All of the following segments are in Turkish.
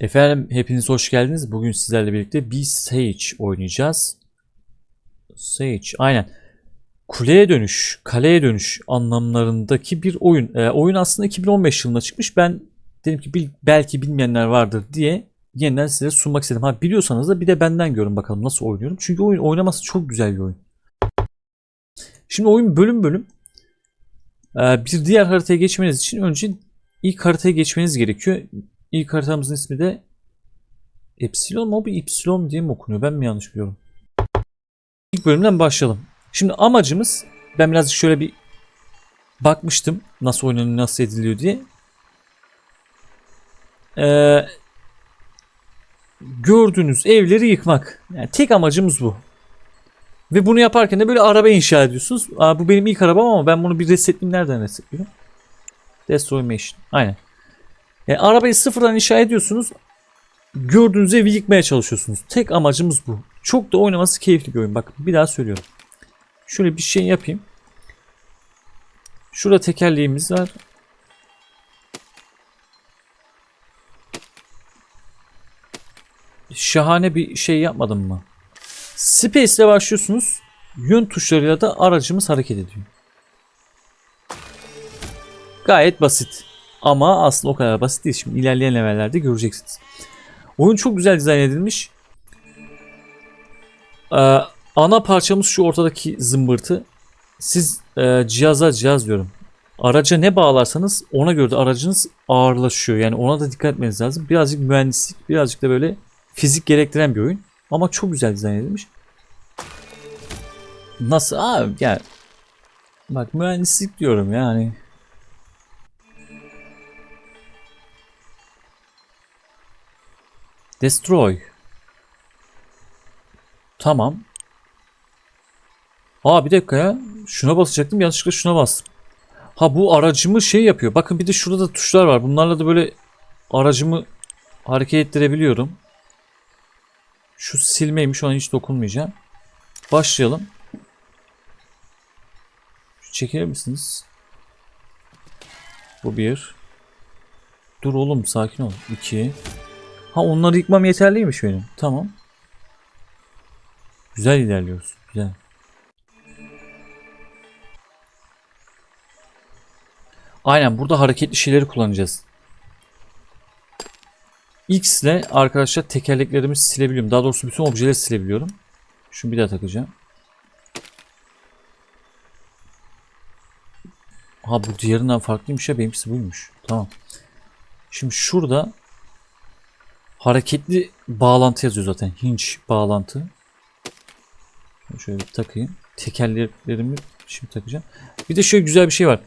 Efendim hepiniz hoş geldiniz. Bugün sizlerle birlikte bir Sage oynayacağız. Sage aynen. Kuleye dönüş, kaleye dönüş anlamlarındaki bir oyun. Ee, oyun aslında 2015 yılında çıkmış. Ben dedim ki bil- belki bilmeyenler vardır diye yeniden size sunmak istedim. Ha biliyorsanız da bir de benden görün bakalım nasıl oynuyorum. Çünkü oyun oynaması çok güzel bir oyun. Şimdi oyun bölüm bölüm. Ee, bir diğer haritaya geçmeniz için önce ilk haritaya geçmeniz gerekiyor. İlk haritamızın ismi de Epsilon mu? Bu Epsilon diye mi okunuyor? Ben mi yanlış biliyorum? İlk bölümden başlayalım. Şimdi amacımız ben birazcık şöyle bir bakmıştım nasıl oynanıyor, nasıl ediliyor diye. Ee, gördüğünüz evleri yıkmak. Yani tek amacımız bu. Ve bunu yaparken de böyle araba inşa ediyorsunuz. Aa, bu benim ilk arabam ama ben bunu bir resetleyeyim. Nereden resetliyorum? Destroy Machine. Aynen. Yani arabayı sıfırdan inşa ediyorsunuz. Gördüğünüz evi yıkmaya çalışıyorsunuz. Tek amacımız bu. Çok da oynaması keyifli bir oyun. Bak bir daha söylüyorum. Şöyle bir şey yapayım. Şurada tekerleğimiz var. Şahane bir şey yapmadım mı? Space ile başlıyorsunuz. Yön tuşlarıyla da aracımız hareket ediyor. Gayet basit. Ama aslında o kadar basit değil. Şimdi ilerleyen levellerde göreceksiniz. Oyun çok güzel dizayn edilmiş. Ee, ana parçamız şu ortadaki zımbırtı. Siz e, cihaza cihaz diyorum. Araca ne bağlarsanız ona göre de aracınız ağırlaşıyor. Yani ona da dikkat etmeniz lazım. Birazcık mühendislik, birazcık da böyle fizik gerektiren bir oyun. Ama çok güzel dizayn edilmiş. Nasıl abi yani bak mühendislik diyorum yani. Destroy. Tamam. Aa bir dakika ya. Şuna basacaktım yanlışlıkla şuna bastım. Ha bu aracımı şey yapıyor. Bakın bir de şurada da tuşlar var. Bunlarla da böyle aracımı hareket ettirebiliyorum. Şu silmeymiş. Ona hiç dokunmayacağım. Başlayalım. Şu çeker misiniz? Bu bir. Dur oğlum sakin ol. İki. Ha onları yıkmam yeterliymiş benim. Tamam. Güzel ilerliyoruz. Güzel. Aynen burada hareketli şeyleri kullanacağız. X ile arkadaşlar tekerleklerimi silebiliyorum. Daha doğrusu bütün objeleri silebiliyorum. Şunu bir daha takacağım. Ha bu diğerinden farklıymış ya benimkisi buymuş. Tamam. Şimdi şurada hareketli bağlantı yazıyor zaten. Hinge bağlantı. Şöyle takayım. Tekerlerimi şimdi takacağım. Bir de şöyle güzel bir şey var.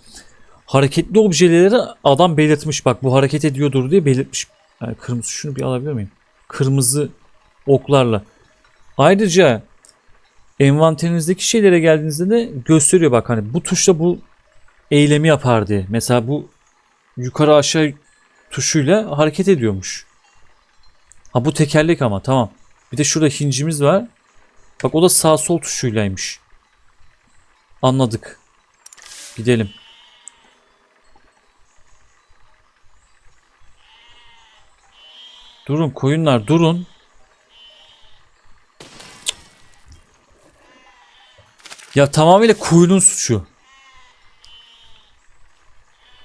Hareketli objeleri adam belirtmiş. Bak bu hareket ediyordur diye belirtmiş. Yani kırmızı şunu bir alabilir miyim? Kırmızı oklarla. Ayrıca envanterinizdeki şeylere geldiğinizde de gösteriyor bak hani bu tuşla bu eylemi yapar diye. Mesela bu yukarı aşağı tuşuyla hareket ediyormuş. Ha bu tekerlek ama tamam. Bir de şurada hincimiz var. Bak o da sağ sol tuşuylaymış. Anladık. Gidelim. Durun koyunlar durun. Ya tamamıyla koyunun suçu.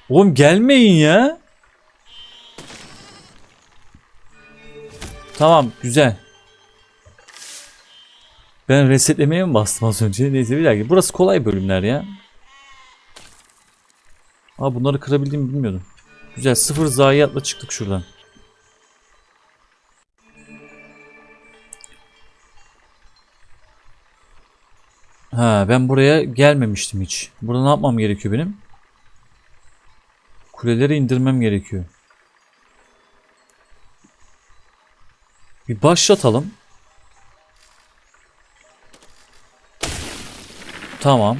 Oğlum gelmeyin ya. Tamam güzel. Ben resetlemeye mi bastım az önce? Neyse bir dakika. Burası kolay bölümler ya. Aa bunları kırabildiğimi bilmiyordum. Güzel sıfır zayiatla çıktık şuradan. Ha ben buraya gelmemiştim hiç. Burada ne yapmam gerekiyor benim? Kuleleri indirmem gerekiyor. Bir başlatalım. Tamam.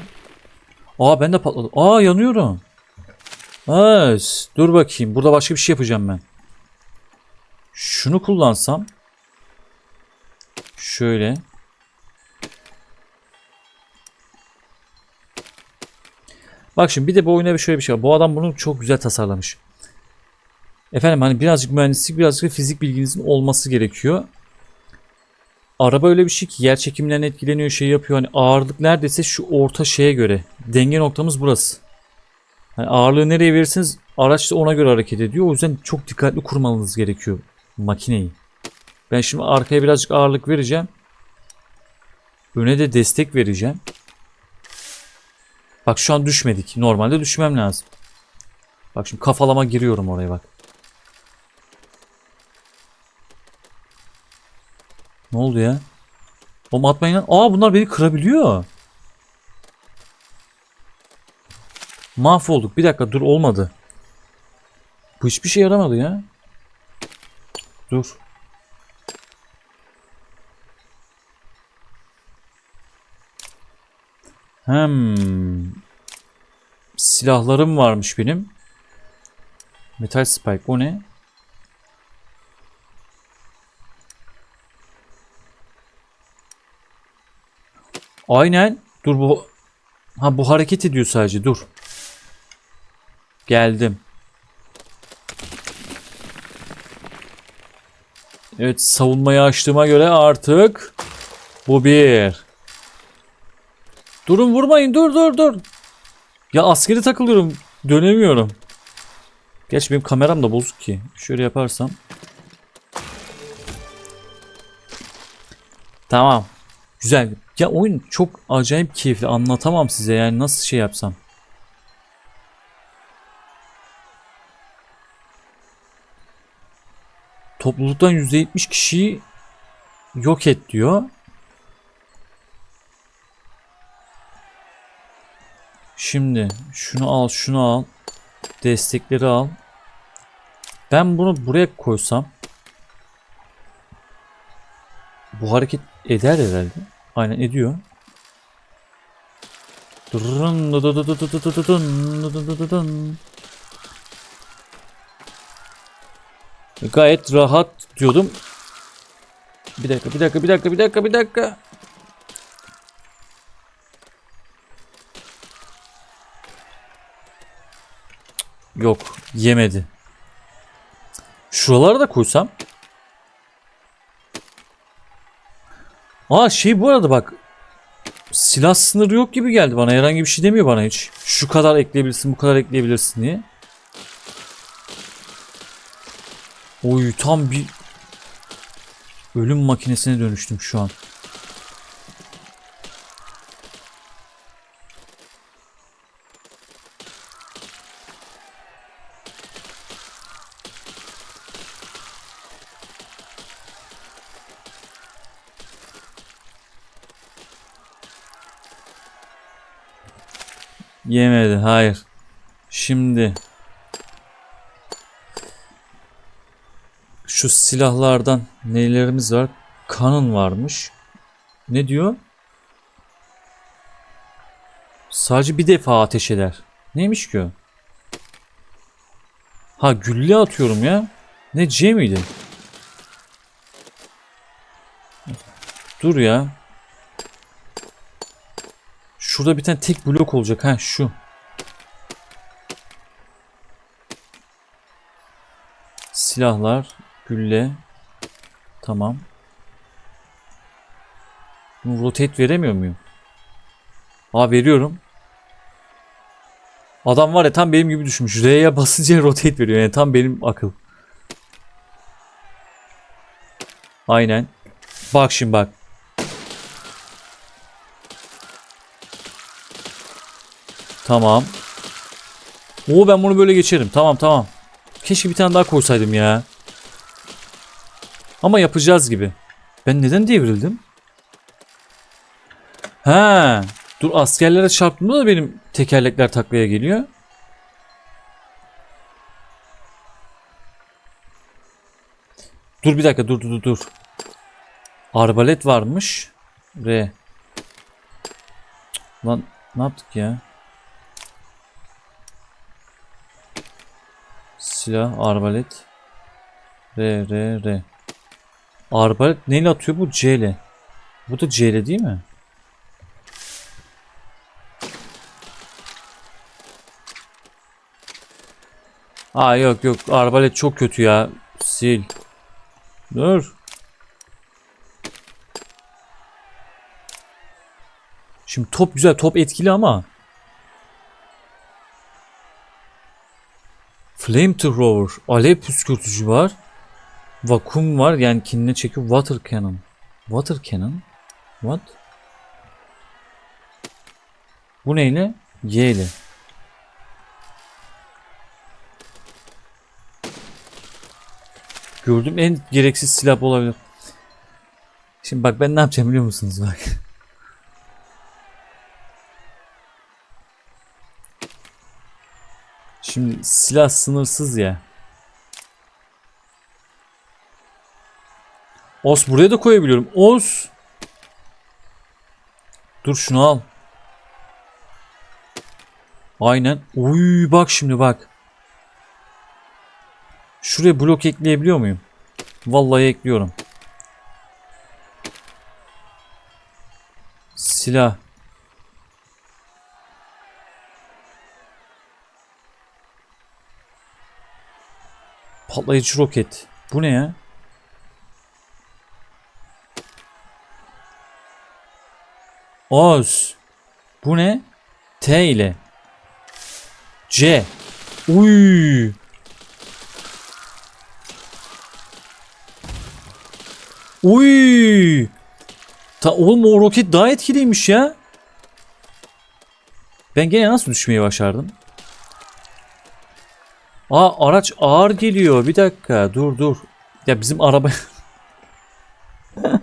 Aa ben de patladım. Aa yanıyorum. Aa, dur bakayım. Burada başka bir şey yapacağım ben. Şunu kullansam. Şöyle. Bak şimdi bir de bu oyuna bir şöyle bir şey var. Bu adam bunu çok güzel tasarlamış. Efendim hani birazcık mühendislik birazcık da fizik bilginizin olması gerekiyor. Araba öyle bir şey ki yer çekimlerine etkileniyor şey yapıyor. Hani ağırlık neredeyse şu orta şeye göre. Denge noktamız burası. Hani ağırlığı nereye verirseniz araç da ona göre hareket ediyor. O yüzden çok dikkatli kurmanız gerekiyor makineyi. Ben şimdi arkaya birazcık ağırlık vereceğim. Öne de destek vereceğim. Bak şu an düşmedik. Normalde düşmem lazım. Bak şimdi kafalama giriyorum oraya bak. Ne oldu ya? Oğlum atmayın lan. Aa bunlar beni kırabiliyor. Mahvolduk. Bir dakika dur olmadı. Bu hiçbir şey yaramadı ya. Dur. Hmm. Silahlarım varmış benim. Metal Spike o ne? Aynen. Dur bu. Ha bu hareket ediyor sadece. Dur. Geldim. Evet savunmayı açtığıma göre artık bu bir. Durun vurmayın dur dur dur. Ya askeri takılıyorum. Dönemiyorum. Gerçi benim kameram da bozuk ki. Şöyle yaparsam. Tamam. Güzel. Ya oyun çok acayip keyifli. Anlatamam size yani nasıl şey yapsam. Topluluktan %70 kişiyi yok et diyor. Şimdi şunu al, şunu al. Destekleri al. Ben bunu buraya koysam bu hareket eder herhalde. Aynen ediyor. Gayet rahat diyordum. Bir dakika, bir dakika, bir dakika, bir dakika, bir dakika. Yok, yemedi. Şuralara da koysam. Aa şey bu arada bak. Silah sınırı yok gibi geldi bana. Herhangi bir şey demiyor bana hiç. Şu kadar ekleyebilirsin, bu kadar ekleyebilirsin diye. Oy tam bir ölüm makinesine dönüştüm şu an. Yemedi. Hayır. Şimdi şu silahlardan nelerimiz var? Kanın varmış. Ne diyor? Sadece bir defa ateş eder. Neymiş ki o? Ha gülle atıyorum ya. Ne C miydi? Dur ya. Şurada bir tane tek blok olacak. Ha şu. Silahlar, gülle. Tamam. Bunu rotate veremiyor muyum? Aa veriyorum. Adam var ya tam benim gibi düşünmüş. R'ye basınca rotate veriyor. Yani tam benim akıl. Aynen. Bak şimdi bak. Tamam. Oo ben bunu böyle geçerim. Tamam tamam. Keşke bir tane daha koysaydım ya. Ama yapacağız gibi. Ben neden devrildim? Ha, dur askerlere çarptığımda da benim tekerlekler taklaya geliyor. Dur bir dakika dur dur dur. Arbalet varmış. R. Lan ne yaptık ya? Silah, arbalet. R, R, R. Arbalet neyle atıyor bu? C ile. Bu da C ile değil mi? Aa yok yok arbalet çok kötü ya. Sil. Dur. Şimdi top güzel top etkili ama. Flamethrower. Alev püskürtücü var. Vakum var yani kendine çekiyor. Water cannon. Water cannon? What? Bu neyle? Y ile. Gördüğüm en gereksiz silah olabilir. Şimdi bak ben ne yapacağım biliyor musunuz bak. Şimdi silah sınırsız ya. Os buraya da koyabiliyorum. Os. Dur şunu al. Aynen. Uy bak şimdi bak. Şuraya blok ekleyebiliyor muyum? Vallahi ekliyorum. Silah. Patlayıcı roket. Bu ne ya? Oz. Bu ne? T ile. C. Uy. Uy. Ta oğlum o roket daha etkiliymiş ya. Ben gene nasıl düşmeyi başardım? Aa araç ağır geliyor. Bir dakika dur dur. Ya bizim araba...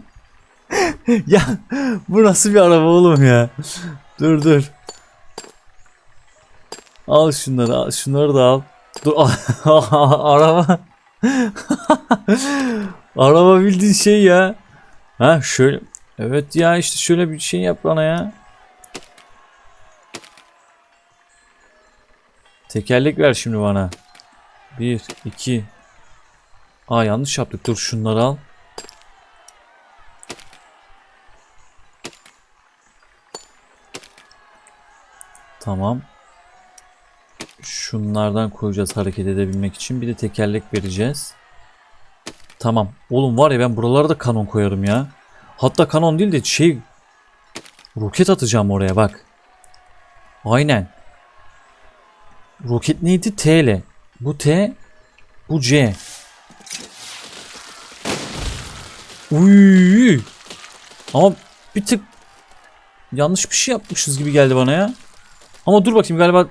ya bu nasıl bir araba oğlum ya? dur dur. Al şunları al. Şunları da al. Dur araba. araba bildiğin şey ya. Ha şöyle. Evet ya işte şöyle bir şey yap bana ya. Tekerlek ver şimdi bana. Bir, iki. Aa yanlış yaptık. Dur şunları al. Tamam. Şunlardan koyacağız hareket edebilmek için. Bir de tekerlek vereceğiz. Tamam. Oğlum var ya ben buralara da kanon koyarım ya. Hatta kanon değil de şey roket atacağım oraya bak. Aynen. Roket neydi? T ile. Bu T. Bu C. Uy. Ama bir tık yanlış bir şey yapmışız gibi geldi bana ya. Ama dur bakayım galiba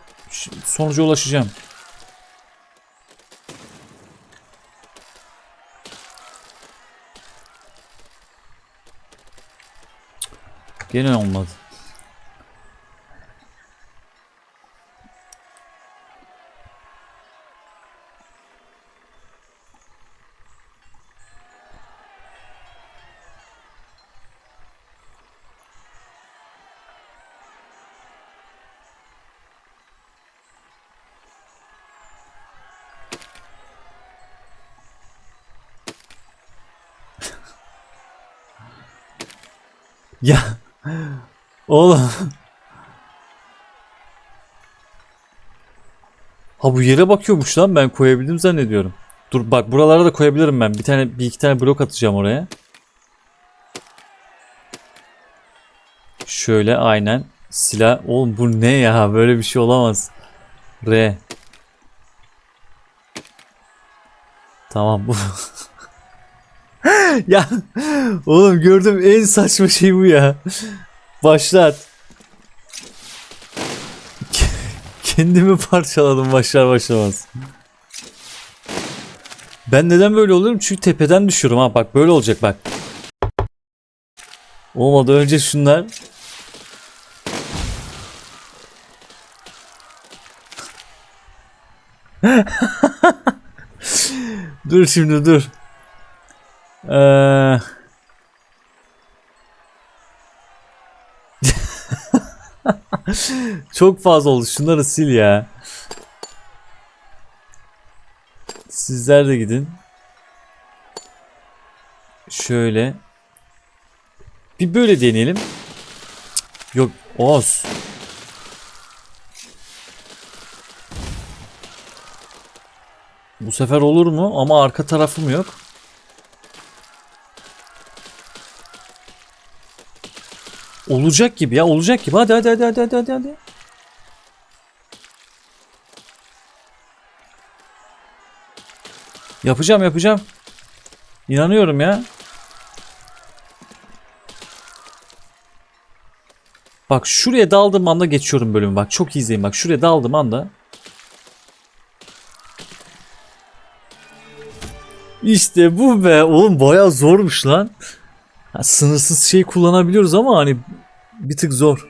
sonuca ulaşacağım. Gene olmadı. Ya oğlum. Ha bu yere bakıyormuş lan ben koyabildim zannediyorum. Dur bak buralara da koyabilirim ben. Bir tane bir iki tane blok atacağım oraya. Şöyle aynen. Silah. Oğlum bu ne ya? Böyle bir şey olamaz. R. Tamam bu. ya oğlum gördüm en saçma şey bu ya. Başlat. Kendimi parçaladım başlar başlamaz. Ben neden böyle oluyorum? Çünkü tepeden düşüyorum ha. Bak böyle olacak bak. Olmadı önce şunlar. dur şimdi dur. Ee... Çok fazla oldu. Şunları sil ya. Sizler de gidin. Şöyle. Bir böyle deneyelim. Yok. Oz. Bu sefer olur mu? Ama arka tarafım yok. Olacak gibi ya olacak gibi. Hadi hadi hadi hadi hadi hadi. hadi. Yapacağım yapacağım. İnanıyorum ya. Bak şuraya daldığım anda geçiyorum bölümü. Bak çok iyi izleyin. Bak şuraya daldığım anda. İşte bu be. Oğlum bayağı zormuş lan. Ha, sınırsız şey kullanabiliyoruz ama hani bir tık zor.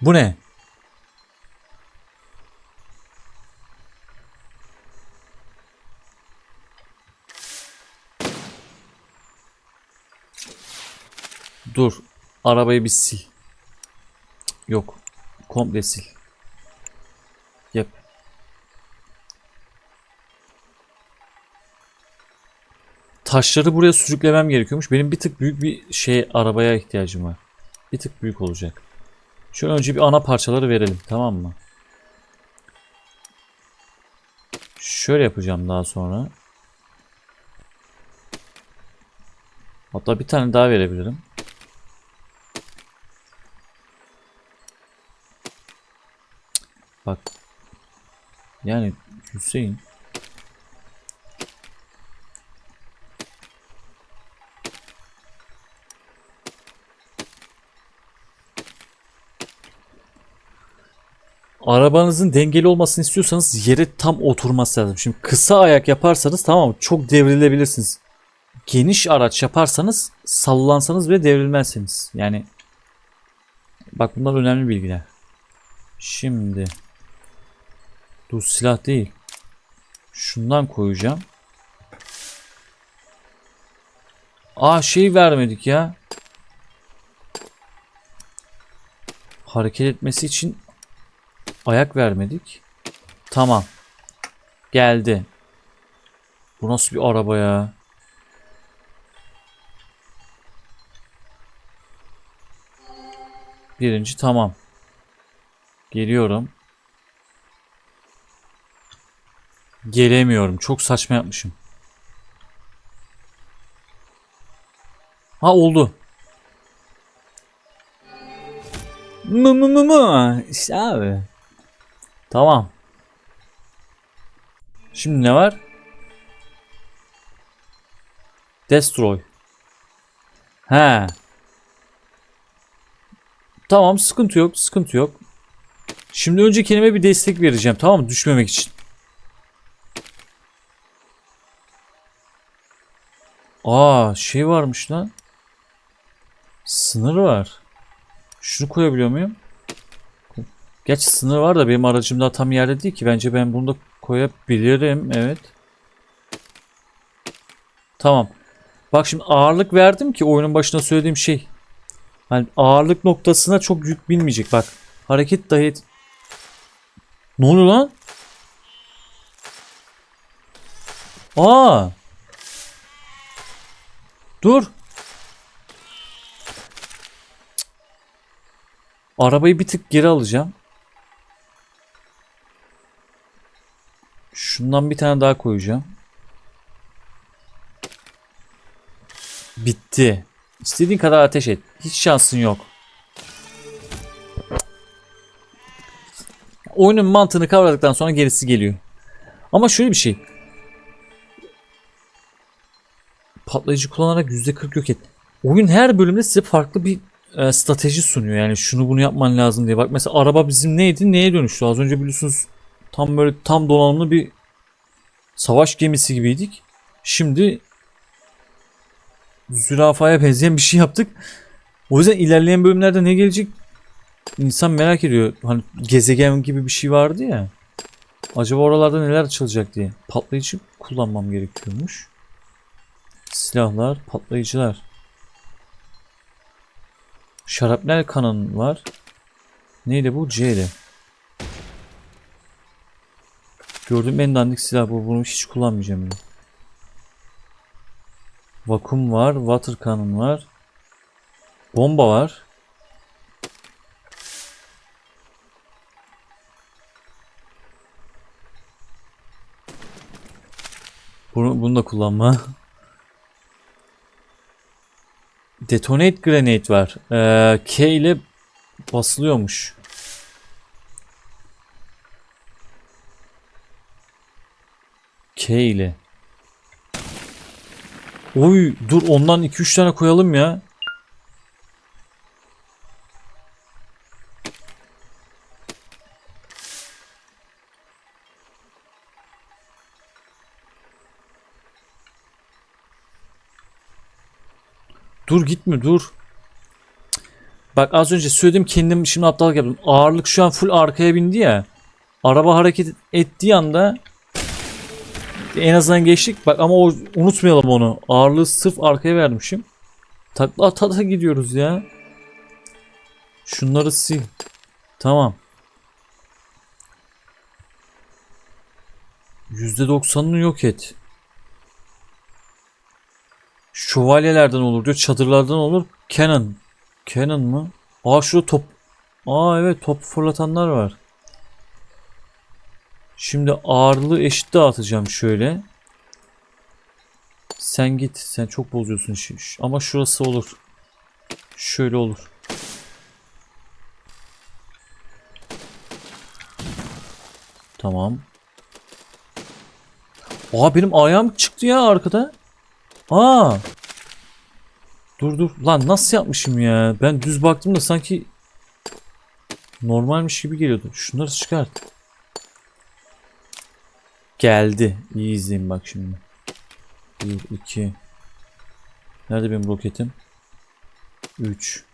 Bu ne? Dur. Arabayı bir sil. Yok. Komple sil. Taşları buraya sürüklemem gerekiyormuş. Benim bir tık büyük bir şey arabaya ihtiyacım var. Bir tık büyük olacak. Şöyle önce bir ana parçaları verelim tamam mı? Şöyle yapacağım daha sonra. Hatta bir tane daha verebilirim. Bak. Yani Hüseyin. Arabanızın dengeli olmasını istiyorsanız yere tam oturması lazım. Şimdi kısa ayak yaparsanız tamam çok devrilebilirsiniz. Geniş araç yaparsanız sallansanız bile devrilmezsiniz. Yani bak bunlar önemli bilgiler. Şimdi dur silah değil. Şundan koyacağım. Aa şey vermedik ya. Hareket etmesi için ayak vermedik. Tamam. Geldi. Bu nasıl bir araba ya? Birinci tamam. Geliyorum. Gelemiyorum. Çok saçma yapmışım. Ha oldu. Mı mı mı mı. İşte abi. Tamam. Şimdi ne var? Destroy. He. Tamam sıkıntı yok sıkıntı yok. Şimdi önce kendime bir destek vereceğim tamam mı düşmemek için. Aa şey varmış lan. Sınır var. Şunu koyabiliyor muyum? Gerçi sınır var da benim aracım daha tam yerde değil ki. Bence ben bunu da koyabilirim. Evet. Tamam. Bak şimdi ağırlık verdim ki oyunun başında söylediğim şey. Hani ağırlık noktasına çok yük binmeyecek. Bak. Hareket dahi et. Ne oluyor lan? Aa. Dur. Arabayı bir tık geri alacağım. Şundan bir tane daha koyacağım. Bitti. İstediğin kadar ateş et. Hiç şansın yok. Oyunun mantığını kavradıktan sonra gerisi geliyor. Ama şöyle bir şey. Patlayıcı kullanarak %40 yok et. Oyun her bölümde size farklı bir e, strateji sunuyor. Yani şunu bunu yapman lazım diye. Bak mesela araba bizim neydi? Neye dönüştü? Az önce biliyorsunuz tam böyle tam donanımlı bir savaş gemisi gibiydik. Şimdi zürafaya benzeyen bir şey yaptık. O yüzden ilerleyen bölümlerde ne gelecek insan merak ediyor. Hani gezegen gibi bir şey vardı ya. Acaba oralarda neler açılacak diye. Patlayıcı kullanmam gerekiyormuş. Silahlar, patlayıcılar. Şarapnel kanın var. Neydi bu? C'de. Gördüğüm en dandik silah bu. Bunu hiç kullanmayacağım. bile. Vakum var. Water cannon var. Bomba var. Bunu, bunu da kullanma. Detonate grenade var. Ee, K ile basılıyormuş. K ile. Oy dur ondan 2-3 tane koyalım ya. Dur gitme dur. Bak az önce söyledim kendim şimdi aptal yaptım. Ağırlık şu an full arkaya bindi ya. Araba hareket ettiği anda en azından geçtik. Bak ama o, unutmayalım onu. Ağırlığı sırf arkaya vermişim. Takla ata ata gidiyoruz ya. Şunları sil. Tamam. %90'ını yok et. Şövalyelerden olur diyor. Çadırlardan olur. Cannon. Cannon mı? Aa şurada top. Aa evet top fırlatanlar var. Şimdi ağırlığı eşit dağıtacağım şöyle. Sen git. Sen çok bozuyorsun işi. Ama şurası olur. Şöyle olur. Tamam. Aa benim ayağım çıktı ya arkada. Aa. Dur dur. Lan nasıl yapmışım ya? Ben düz baktım da sanki normalmiş gibi geliyordu. Şunları çıkart. Geldi. İyi izleyin bak şimdi. 1, 2. Nerede benim roketim? 3.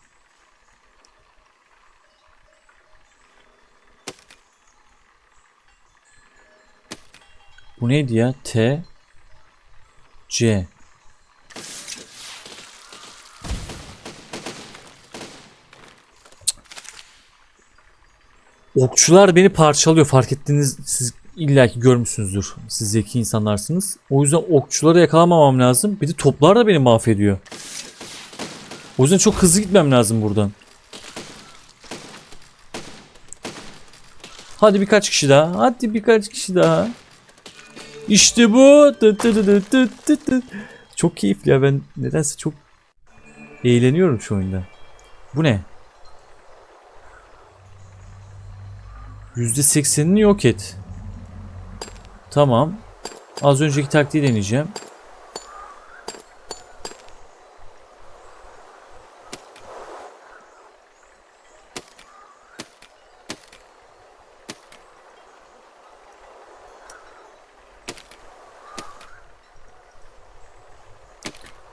Bu neydi ya? T C Okçular beni parçalıyor. Fark ettiğiniz siz illaki görmüşsünüzdür. Siz zeki insanlarsınız. O yüzden okçuları yakalamamam lazım. Bir de toplar da beni mahvediyor. O yüzden çok hızlı gitmem lazım buradan. Hadi birkaç kişi daha. Hadi birkaç kişi daha. İşte bu. Çok keyifli ya ben nedense çok eğleniyorum şu oyunda. Bu ne? %80'ini yok et. Tamam. Az önceki taktiği deneyeceğim.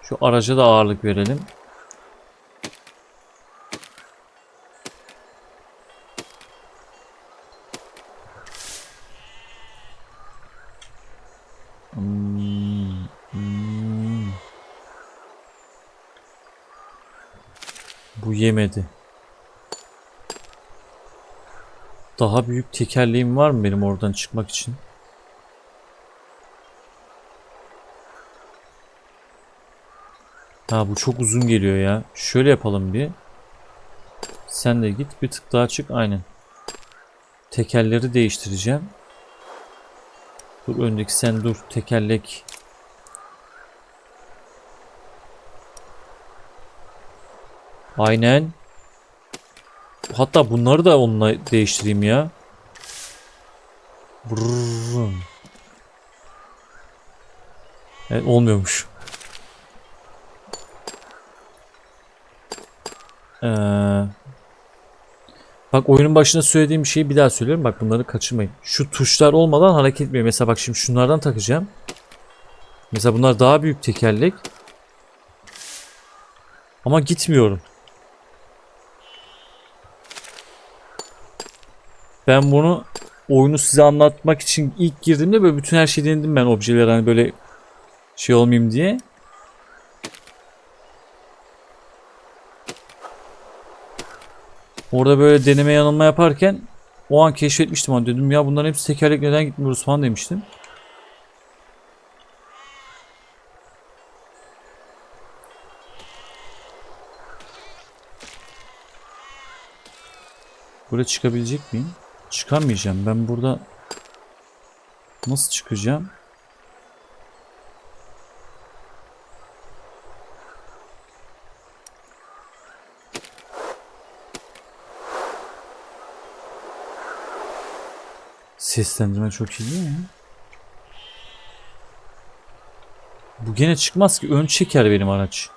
Şu araca da ağırlık verelim. Bu yemedi. Daha büyük tekerleğim var mı benim oradan çıkmak için? Ha bu çok uzun geliyor ya. Şöyle yapalım bir. Sen de git bir tık daha çık aynen. Tekerleri değiştireceğim. Dur öndeki sen dur. Tekerlek. Aynen. Hatta bunları da onunla değiştireyim ya. Brrrr. Evet olmuyormuş. Bak oyunun başında söylediğim şeyi bir daha söylüyorum. Bak bunları kaçırmayın. Şu tuşlar olmadan hareket. Mesela bak şimdi şunlardan takacağım. Mesela bunlar daha büyük tekerlek. Ama gitmiyorum. Ben bunu oyunu size anlatmak için ilk girdiğimde böyle bütün her şeyi denedim ben objeler hani böyle şey olmayayım diye. Orada böyle deneme yanılma yaparken o an keşfetmiştim hani dedim ya bunların hepsi tekerlek neden gitmiyoruz falan demiştim. Buraya çıkabilecek miyim? Çıkamayacağım. Ben burada nasıl çıkacağım? Seslendirme çok iyi değil mi? Bu gene çıkmaz ki. Ön çeker benim araç.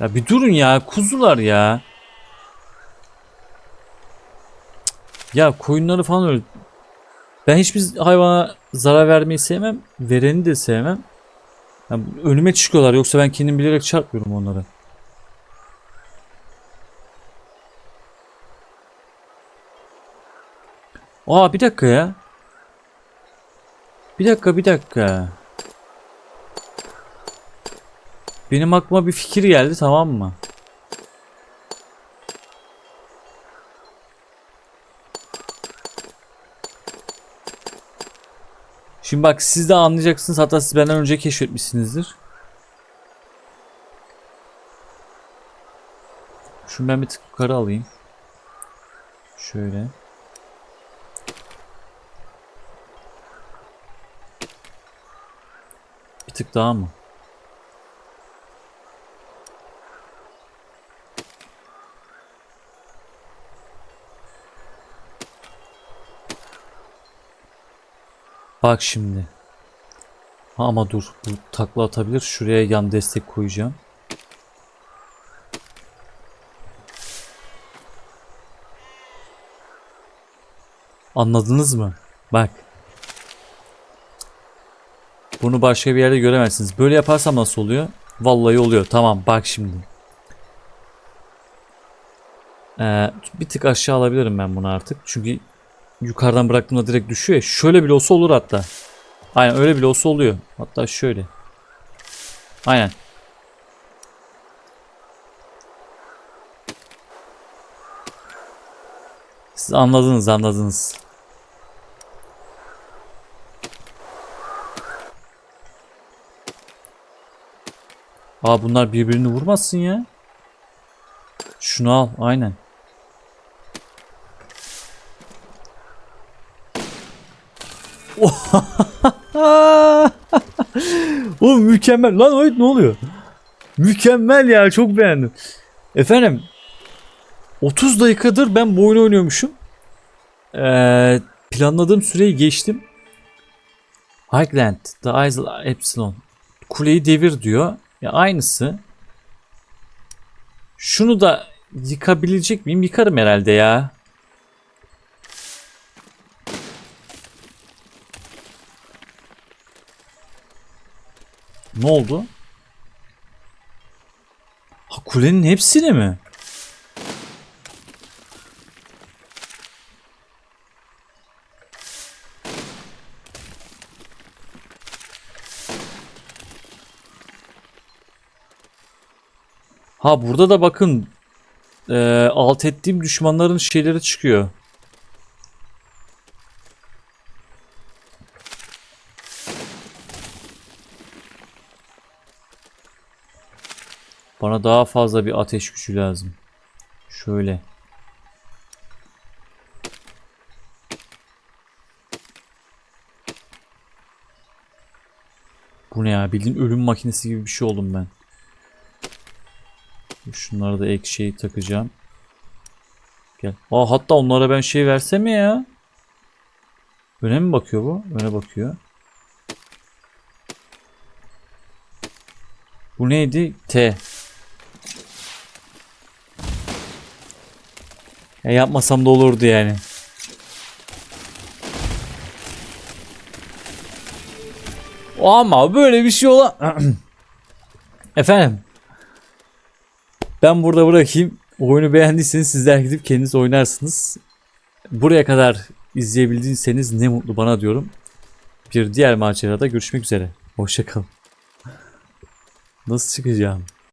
Ya bir durun ya. Kuzular ya. Ya koyunları falan öyle. Ben hiçbir hayvana zarar vermeyi sevmem. Vereni de sevmem. Ya önüme çıkıyorlar. Yoksa ben kendim bilerek çarpmıyorum onları. Aa bir dakika ya. Bir dakika bir dakika. Benim aklıma bir fikir geldi tamam mı? Şimdi bak siz de anlayacaksınız hatta siz benden önce keşfetmişsinizdir. Şunu ben bir tık yukarı alayım. Şöyle. Bir tık daha mı? Bak şimdi. Ama dur. Bu takla atabilir. Şuraya yan destek koyacağım. Anladınız mı? Bak. Bunu başka bir yerde göremezsiniz. Böyle yaparsam nasıl oluyor? Vallahi oluyor. Tamam bak şimdi. Ee, bir tık aşağı alabilirim ben bunu artık. Çünkü yukarıdan bıraktığımda direkt düşüyor ya. Şöyle bile olsa olur hatta. Aynen öyle bile olsa oluyor. Hatta şöyle. Aynen. Siz anladınız anladınız. Aa bunlar birbirini vurmasın ya. Şunu al aynen. Oğlum mükemmel. Lan Oyut ne oluyor? Mükemmel ya çok beğendim. Efendim 30 dakikadır ben bu oyunu oynuyormuşum. Ee, planladığım süreyi geçtim. Highland, The Isle Epsilon. Kuleyi devir diyor. Ya aynısı. Şunu da yıkabilecek miyim? Yıkarım herhalde ya. Ne oldu? Ha kulenin hepsini mi? Ha burada da bakın e, alt ettiğim düşmanların şeyleri çıkıyor. Bana daha fazla bir ateş gücü lazım. Şöyle. Bu ne ya? Bildiğin ölüm makinesi gibi bir şey oldum ben. Şunlara da ek şey takacağım. Gel. Aa hatta onlara ben şey versem ya? Öne mi bakıyor bu? Öne bakıyor. Bu neydi? T. Ya yapmasam da olurdu yani. Ama böyle bir şey ola... Efendim. Ben burada bırakayım. Oyunu beğendiyseniz sizler gidip kendiniz oynarsınız. Buraya kadar izleyebildiyseniz ne mutlu bana diyorum. Bir diğer macerada görüşmek üzere. Hoşçakalın. Nasıl çıkacağım?